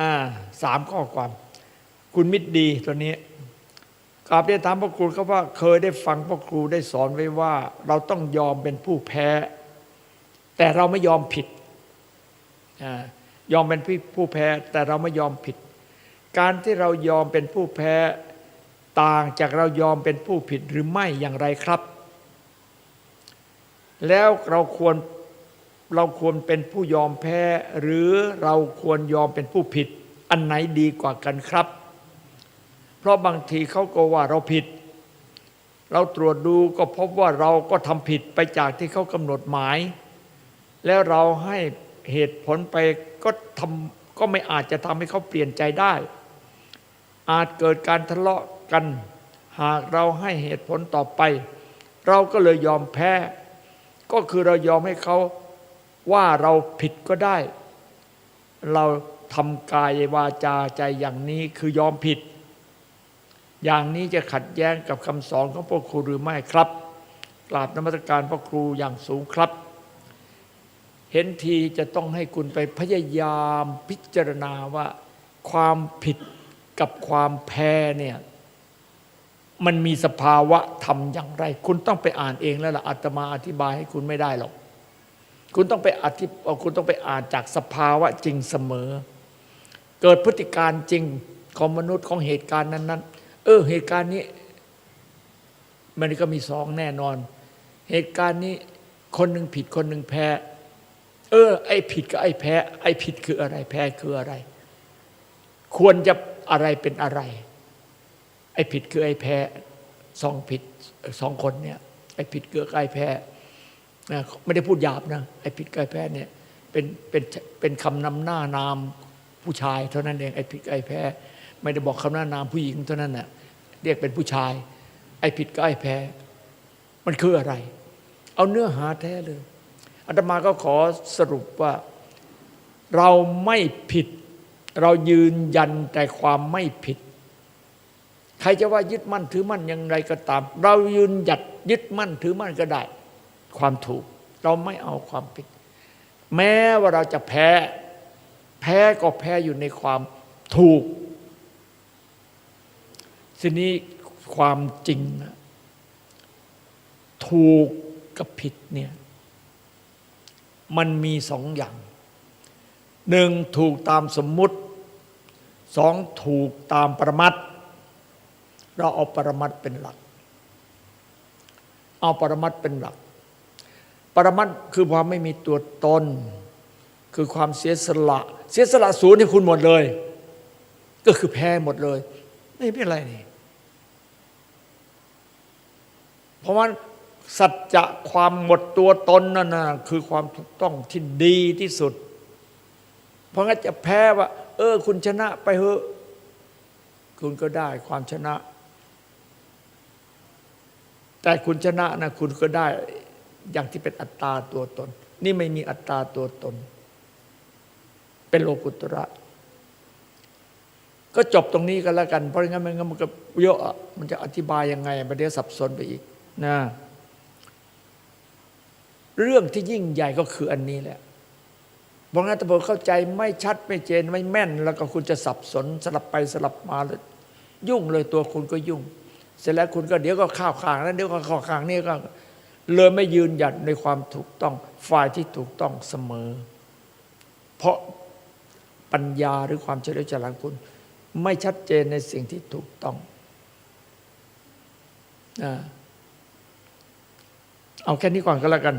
อ่าสามข้อความ คุณมิตรดีตัวนี้กราบเรียนถามพ่อครูเขาว่าเคยได้ฟังพ่อครูได้สอนไว้ว่า เราต้องยอมเป็นผู้แพ้ แต่เราไม่ยอมผิดอยอมเป็นผู้แพ้ แต่เราไม่ยอมผิด การที่เรายอมเป็นผู้แพ้ต่างจากเรายอมเป็นผู้ผิดหรือไม่อย่างไรครับ แล้วเราควร เราควรเป็นผู้ยอมแพ้ หรือเราควรยอมเป็นผู้ผิด อันไหนดีกว่ากันครับ เพราะบางทีเขาก็ว่าเราผิด เราตรวจดูก็พบว่าเราก็ทำผิดไปจากที่เขากำหนดหมาย แล้วเราให้เหตุผลไปก็ทำก็ไม่อาจจะทำให้เขาเปลี่ยนใจได้ อาจเกิดการทะเลาะกัน หากเราให้เหตุผลต่อไป เราก็เลยยอมแพ้ ก็คือเรายอมให้เขา ว่าเราผิดก็ได้ เราทำกายวาจาใจอย่างนี้คือยอมผิด อย่างนี้จะขัดแย้งกับคำสอนของพ่อครูหรือไม่ครับกราบนมัสการพ่อครูอย่างสูงครับ เห็นทีจะต้องให้คุณไปพยายามพิจารณาว่า ความผิดกับความแพ้เนี่ยมันมีสภาวะธรรมอย่างไร คุณต้องไปอ่านเองแล้วล่ะอาตมาอธิบายให้คุณไม่ได้หรอก คุณต้องไปอธิบคุณต้องไปอ่านจากสภาวะจริงเสมอ เกิดพฤติการจริงของมนุษย์ของเหตุการณ์นั้นๆ เออ เหตุการณ์นี้ มันก็มีสองแน่นอน เหตุการณ์นี้คนหนึ่งผิดคนหนึ่งแพ้ เออ ไอ้ผิดกับไอ้แพ้ ไอ้ผิดคืออะไร แพ้คืออะไร ควรจะอะไรเป็นอะไร ไอ้ผิดคือไอ้แพ้สองผิดสองคนเนี่ย ไอ้ผิดคือไอ้แพ้ นะไม่ได้พูดหยาบนะไอ้ผิดกับไอ้แพ้เนี่ยเป็นเป็นเป็นคำนำหน้านามผู้ชายเท่านั้นเองไอ้ผิดกับไอ้แพ้ ไม่ได้บอกคำหน้านามผู้หญิงเท่านั้นน่ะเรียกเป็นผู้ชาย ไอ้ผิดกับไอ้แพ้ มันคืออะไร เอาเนื้อหาแท้เลยอาตมาก็ขอสรุปว่าเราไม่ผิด เรายืนยันแต่ความไม่ผิด ใครจะว่ายึดมั่นถือมั่นอย่างไรก็ตาม เรายืนหยัดยึดมั่นถือมั่นก็ได้ ความถูก เราไม่เอาความผิด แม้ว่าเราจะแพ้ แพ้ก็แพ้อยู่ในความถูกทีนี้ความจริงนะถูกกับผิดเนี่ยมันมีสองอย่างหนึ่งถูกตามสมมุติสองถูกตามประมัดเราเอาประมัดเป็นหลัก เอาประมัดเป็นหลัก ปรมัดคือความไม่มีตัวตน คือความเสียสละ เสียสละศูนย์ให้คุณหมดเลย ก็คือแพ้หมดเลย ไม่เป็นไรนี่เพราะว่าสัจจะความหมดตัวตนนั่นนะคือความถูกต้องที่ดีที่สุด เพราะงั้นจะแพ้ว่า เออ คุณชนะไปเถอะคุณก็ได้ความชนะ แต่คุณชนะนะคุณก็ได้ อย่างที่เป็นอัตตาตัวตน นี่ไม่มีอัตตาตัวตน เป็นโลกุตระ ก็จบตรงนี้กันแล้วกัน เพราะงั้นมันก็เยอะมันจะอธิบายยังไงมันเดี๋ยวสับสนไปอีกนะเรื่องที่ยิ่งใหญ่ก็คืออันนี้แหละเพราะงั้นถ้าผมเข้าใจไม่ชัดไม่เจนไม่แม่น แล้วก็คุณจะสับสนสลับไปสลับมาเลยยุ่งเลยตัวคุณก็ยุ่ง เสร็จแล้วคุณก็เดี๋ยวก็ข้าวขางนั้นเดี๋ยวก็ข้าวขางนี่ก็ เลยไม่ยืนหยัดในความถูกต้องฝ่ายที่ถูกต้องเสมอ เพราะปัญญาหรือความเฉลียวฉลาดคุณ ไม่ชัดเจนในสิ่งที่ถูกต้อง เอาแค่นี้ก่อนก็แล้วกัน